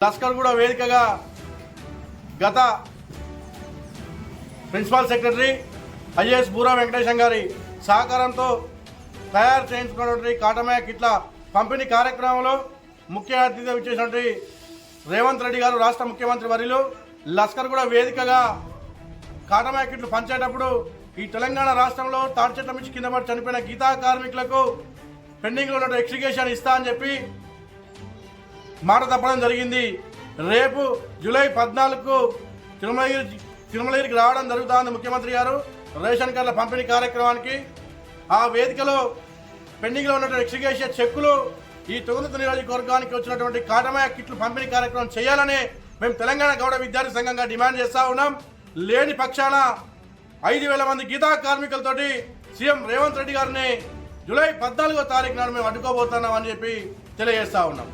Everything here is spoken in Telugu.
లస్కర్ కూడా వేదికగా గత principal secretary IAS Boora Venkatesham గారి సహకారంతో తయారు చేయించుకున్నటువంటి కాటమయ కిట్ల పంపిణీ కార్యక్రమంలో ముఖ్య అతిథిగా ఇచ్చేసినటువంటి రేవంత్ రెడ్డి గారు రాష్ట్ర ముఖ్యమంత్రి వర్యులు లస్కర్ కూడా వేదికగా కాటమయ కిట్లు పంచేటప్పుడు ఈ తెలంగాణ రాష్ట్రంలో తాడి చెట్ల మించి కింద పడి చనిపోయిన గీతా కార్మికులకు పెండింగ్లో ఉన్న ఎక్సిగేషన్ ఇస్తా అని చెప్పి మాట తప్పడం జరిగింది. రేపు జూలై పద్నాలుగుకు తిరుమలగిరి తిరుమలగిరికి రావడం జరుగుతుంది ముఖ్యమంత్రి గారు. రేషన్ కార్డుల పంపిణీ కార్యక్రమానికి ఆ వేదికలో పెండింగ్లో ఉన్నటువంటి ఎక్సిగేషన్ చెక్కులు ఈ తొగునత నియోజకవర్గానికి వచ్చినటువంటి కాటమయ కిట్లు పంపిణీ కార్యక్రమం చేయాలని మేము తెలంగాణ గౌడ విద్యార్థి సంఘంగా డిమాండ్ చేస్తా ఉన్నాం. లేని పక్షాన ఐదు వేల మంది గీతా కార్మికులతోటి సీఎం రేవంత్ రెడ్డి గారిని జూలై పద్నాలుగో తారీఖు నాడు మేము అడ్డుకోబోతున్నాం అని చెప్పి తెలియజేస్తా ఉన్నాం.